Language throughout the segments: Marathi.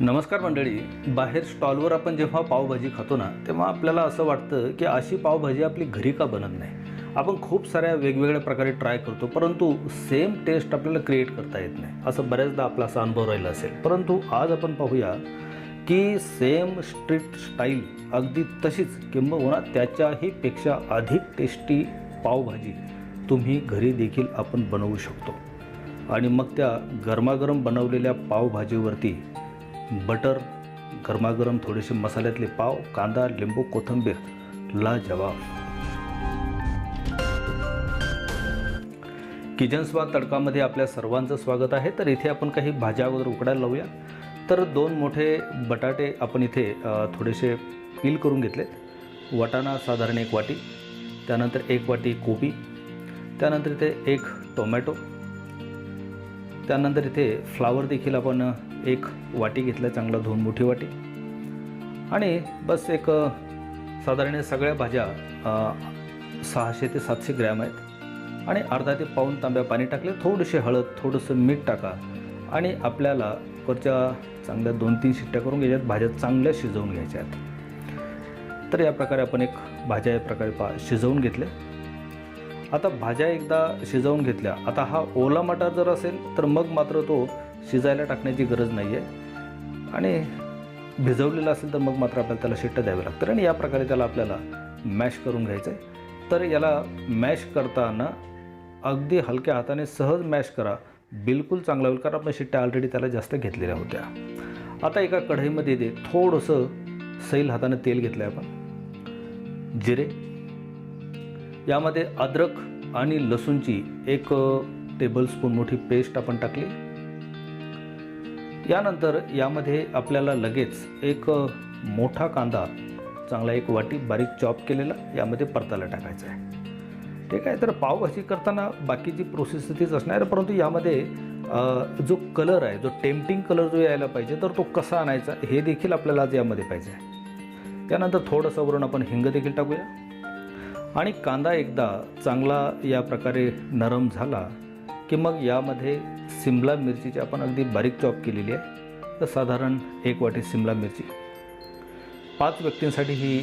नमस्कार मंडळी. बाहेर स्टॉलवर आपण जेव्हा पावभाजी खातो ना तेव्हा आपल्याला असं वाटतं की अशी पावभाजी आपली घरी का बनत नाही? आपण खूप साऱ्या वेगवेगळ्या प्रकारे ट्राय करतो परंतु सेम टेस्ट आपल्याला क्रिएट करता येत नाही. असं बऱ्याचदा आपला असा अनुभव राहिला असेल. परंतु आज आपण पाहूया की सेम स्ट्रीट स्टाईल अगदी तशीच किंबहुना त्याच्याही पेक्षा अधिक टेस्टी पावभाजी तुम्ही घरी देखील आपण बनवू शकतो. आणि मग त्या गरमागरम बनवलेल्या पावभाजीवरती बटर गरमागरम थोडेसे मसाल्यातले पाव कांदा लिंबू कोथिंबीर. ला जवाब किचन स्वाद तडकामध्ये आपल्या सर्वांचं स्वागत आहे. तर इथे आपण काही भाज्या वगैरे उकडायला लावूया. तर दोन मोठे बटाटे आपण इथे थोडेसे पील करून घेतलेत. वाटाणा साधारण एक वाटी त्यानंतर एक वाटी कोबी त्यानंतर इथे एक टोमॅटो त्यानंतर इथे फ्लावर देखील आपण एक वाटी घेतला चांगला धुवून मोठी वाटी. आणि बस एक साधारण सगळ्या भाज्या सहाशे ते सातशे ग्रॅम आहेत. आणि अर्धा ते पाऊन तांब्या पाणी टाकले थोडेसे हळद थोडंसं मीठ टाका. आणि आपल्याला वरच्या चांगल्या दोन तीन शिट्ट्या करून घ्यायच्यात भाज्या चांगल्या शिजवून घ्यायच्या आहेत. तर या प्रकारे आपण एक भाज्या या प्रकारे पा शिजवून घेतल्या. आता भाज्या एकदा शिजवून घेतल्या. आता हा ओला मटार जर असेल तर मग मात्र तो शिजायला टाकण्याची गरज नाही आहे आणि भिजवलेलं असेल तर मग मात्र आपल्याला त्याला शिट्ट्या द्यावे लागतं आणि या प्रकारे त्याला आपल्याला मॅश करून घ्यायचं आहे तर याला मॅश करताना अगदी हलक्या हाताने सहज मॅश करा. बिलकुल चांगला होईल कारण आपण शिट्ट्या ऑलरेडी त्याला जास्त घेतलेल्या होत्या. आता एका कढईमध्ये ते थोडंसं सैल हाताने तेल घेतलं आहे आपण. जिरे. यामध्ये अद्रक आणि लसूणची एक टेबलस्पून मोठी पेस्ट आपण टाकली. यानंतर यामध्ये आपल्याला लगेच एक मोठा कांदा चांगला एक वाटी बारीक चॉप केलेला यामध्ये परतायला टाकायचा आहे. ठीक आहे तर पावभाजी करताना बाकीची प्रोसेस तीच असणार परंतु यामध्ये जो कलर आहे जो टेम्पटिंग कलर जो यायला पाहिजे तर तो कसा आणायचा हे देखील आपल्याला आज यामध्ये पाहिजे आहे. त्यानंतर थोडंसं वरून आपण हिंग देखील टाकूया. आणि कांदा एकदा चांगला या प्रकारे नरम झाला की मग यामध्ये सिमला मिरचीची आपण अगदी बारीक चॉप केलेली आहे. तर साधारण एक वाटी सिमला मिरची. पाच व्यक्तींसाठी ही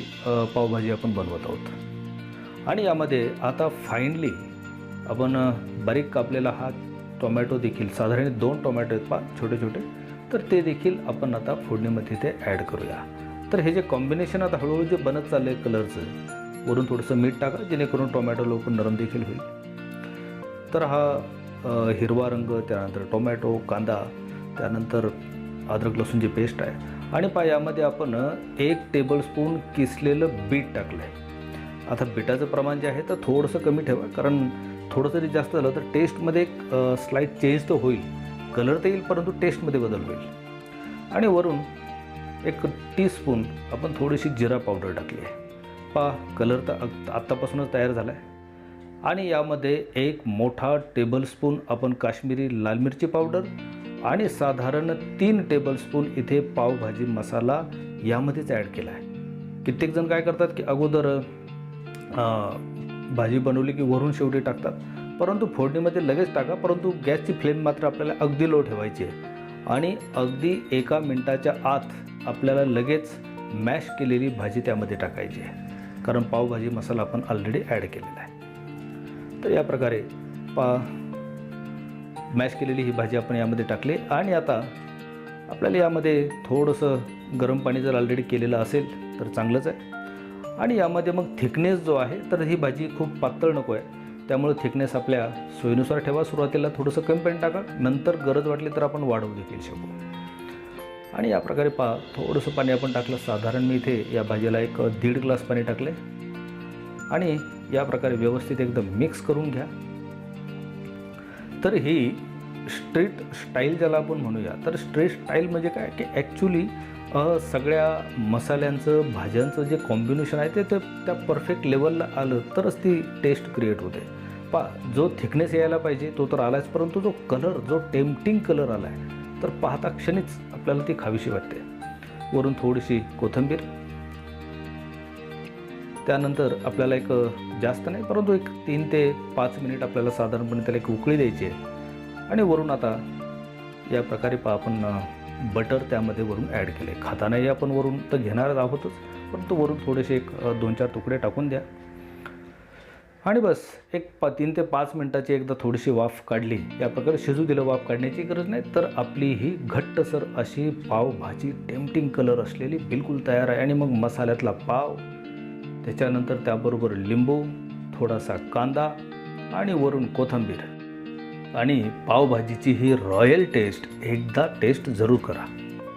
पावभाजी आपण बनवत आहोत. आणि यामध्ये आता फाईनली आपण बारीक कापलेला हा टोमॅटो देखील साधारण दोन टोमॅटो आहेत पा छोटे छोटे. तर ते देखील आपण आता फोडणीमध्ये ते ॲड करूया. तर हे जे कॉम्बिनेशन आता हळूहळू जे बनत चाललं आहे कलरचं वरून थोडंसं मीठ टाका जेणेकरून टोमॅटो लवकर नरम देखील होईल. तर हा हिरवा रंग त्यानंतर टोमॅटो कांदा त्यानंतर अद्रक लसूणची पेस्ट आहे. आणि पा यामध्ये आपण एक टेबलस्पून किसलेलं बीट टाकलं आहे आता बिटाचं प्रमाण जे आहे तर थोडंसं कमी ठेवा कारण थोडं जरी जास्त झालं तर टेस्टमध्ये एक स्लाईट चेंज तर होईल. कलर तर येईल परंतु टेस्टमध्ये बदल होईल. आणि वरून एक टीस्पून आपण थोडीशी जिरा पावडर टाकली आहे. पा कलर तर आत्तापासूनच तयार झाला आहे आणि यामध्ये एक मोठा टेबलस्पून आपण काश्मीरी लाल मिरची पावडर आणि साधारण तीन टेबलस्पून इथे पावभाजी मसाला यामध्येच ॲड केला आहे. कित्येक जण काय करतात की अगोदर भाजी बनवली की वरून शेवटी टाकतात. परंतु फोडणीमध्ये लगेच टाका परंतु गॅसची फ्लेम मात्र आपल्याला अगदी लो ठेवायची आहे. आणि अगदी एका मिनटाच्या आत आपल्याला लगेच मॅश केलेली भाजी त्यामध्ये टाकायची आहे. कारण पावभाजी मसाला आपण ऑलरेडी ॲड केलेला आहे. तर या प्रकारे पा मॅश केलेली ही भाजी आपण यामध्ये टाकली. आणि आता आपल्याला यामध्ये थोडंसं गरम पाणी जर ऑलरेडी केलेलं असेल तर चांगलंच आहे. आणि यामध्ये मग थिकनेस जो आहे तर ही भाजी खूप पातळ नको आहे. त्यामुळे थिकनेस आपल्या सोयीनुसार ठेवा. सुरुवातीला थोडंसं कमी पाणी टाका. नंतर गरज वाटली तर आपण वाढवू देखील शकू. आणि या प्रकारे पा थोडंसं पाणी आपण टाकलं. साधारण मी इथे या भाजीला एक दीड ग्लास पाणी टाकले. आणि या प्रकारे व्यवस्थित एकदम मिक्स करून घ्या. तर ही स्ट्रीट स्टाईल ज्याला आपण म्हणूया तर स्ट्रीट स्टाईल म्हणजे काय? की ॲक्च्युली सगळ्या मसाल्यांचं भाज्यांचं जे कॉम्बिनेशन आहे ते त्या परफेक्ट लेवलला आलं तरच ती टेस्ट क्रिएट होते. पा जो थिकनेस यायला पाहिजे तो तर आलाच परंतु जो कलर जो टेम्पटिंग कलर आला आहे तर पाहता क्षणीच आपल्याला ती खावीशी वाटते. वरून थोडीशी कोथिंबीर त्यानंतर आपल्याला एक जास्त नाही परंतु एक तीन ते पाच मिनिट आपल्याला साधारणपणे त्याला एक उकळी द्यायची आहे. आणि वरून आता या प्रकारे पा आपण बटर त्यामध्ये वरून ॲड केले खातानाही आपण वरून तर घेणारच आहोतच परंतु वरून थोडेसे एक दोन चार तुकडे टाकून द्या. आणि बस एक पा तीन ते पाच मिनटाची एकदा थोडीशी वाफ काढली. या प्रकारे शिजू दिलं वाफ काढण्याची गरज नाही तर आपली ही घट्टसर अशी पावभाजी टेम्पटिंग कलर असलेली बिलकुल तयार आहे. आणि मग मसाल्यातला पाव त्याच्यानंतर त्याबरोबर लिंबू थोडासा कांदा आणि वरून कोथिंबीर. आणि पावभाजीची ही रॉयल टेस्ट एकदा टेस्ट जरूर करा.